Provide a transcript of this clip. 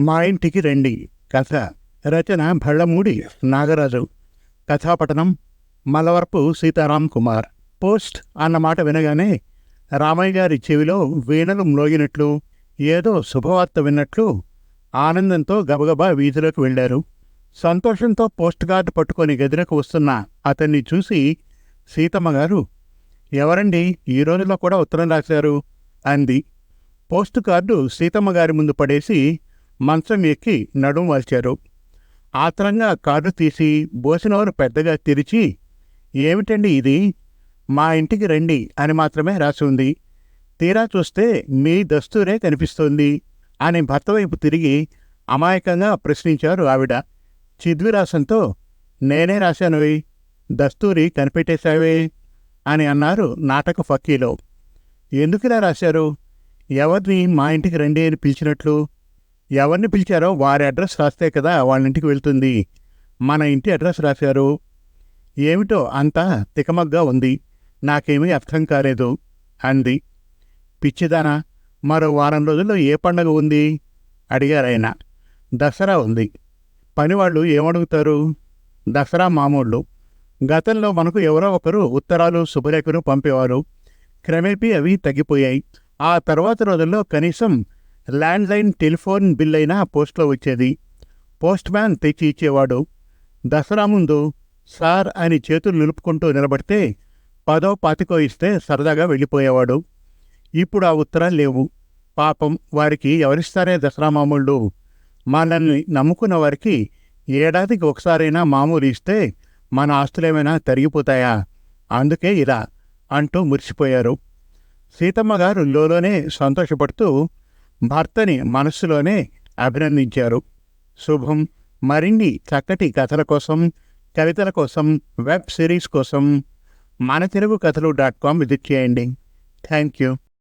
మా ఇంటికి రండి. కథ రచన భళ్ళమూడి నాగరాజు. కథాపటనం మలవరపు సీతారాం కుమార్. పోస్ట్ అన్న మాట వినగానే రామయ్య గారి చెవిలో వీణలు మ్రోగినట్లు ఏదో శుభవార్త విన్నట్లు ఆనందంతో గబగబా వీధిలోకి వెళ్ళారు. సంతోషంతో పోస్ట్ గార్డ్ పట్టుకొని గదిలోకి వస్తున్న అతన్ని చూసి సీతమ్మ గారు ఎవరండి? ఈ రోజులో కూడా ఉత్తరం రాశారు అంది. పోస్ట్ కార్డు సీతమ్మ గారి ముందు పడేసి మంచం ఎక్కి నడుం వాల్చారు. ఆత్రంగా కారు తీసి బోసినవారు పెద్దగా తెరిచి ఏమిటండి ఇది? మా ఇంటికి రండి అని మాత్రమే రాసి ఉంది. తీరా చూస్తే మీ దస్తూరే కనిపిస్తోంది అని భర్త వైపు తిరిగి అమాయకంగా ప్రశ్నించారు ఆవిడ. చిద్విరాసంతో నేనే రాశానువి దస్తూరి కనిపెట్టేశావే అని అన్నారు నాటక ఫక్కీలో ఎందుకులా రాశారు? ఎవరిని మా ఇంటికి రండి అని పిలిచినట్లు ఎవరిని పిలిచారో వారి అడ్రస్ రాస్తే కదా వాళ్ళ ఇంటికి వెళ్తుంది. మన ఇంటి అడ్రస్ రాశారు. ఏమిటో అంతా తికమగ్గా ఉంది. నాకేమీ అర్థం కాలేదు అంది. పిచ్చిదానా మరో వారం రోజుల్లో ఏ పండగ ఉంది? అడిగారాయన దసరా ఉంది. పనివాళ్ళు ఏమడుగుతారు? దసరా మామూళ్ళు. గతంలో మనకు ఎవరో ఒకరు ఉత్తరాలు శుభలేఖలు పంపేవారు. క్రమేపీ అవి తగ్గిపోయాయి. ఆ తర్వాత రోజుల్లో కనీసం ల్యాండ్లైన్ టెలిఫోన్ బిల్ అయినా పోస్ట్లో వచ్చేది. పోస్ట్ మ్యాన్ తెచ్చి ఇచ్చేవాడు. దసరా ముందు సార్ అని చేతులు నిలుపుకుంటూ నిలబడితే పదో పాతికో ఇస్తే సరదాగా వెళ్ళిపోయేవాడు. ఇప్పుడు ఆ ఉత్తరాలు లేవు. పాపం వారికి ఎవరిస్తారే దసరా మామూళ్ళు? మనల్ని నమ్ముకున్న వారికి ఏడాదికి ఒకసారైనా మామూలు ఇస్తే మన ఆస్తులేమైనా తరిగిపోతాయా? అందుకే ఇలా అంటూ మురిసిపోయారు. సీతమ్మ గారు లోలోనే సంతోషపడుతూ భర్తని మనస్సులోనే అభినందించారు. శుభం. మరిన్ని చక్కటి కథల కోసం కవితల కోసం వెబ్ సిరీస్ కోసం మన తెలుగు కథలు డాట్ కామ్ విజిట్ చేయండి. Thank you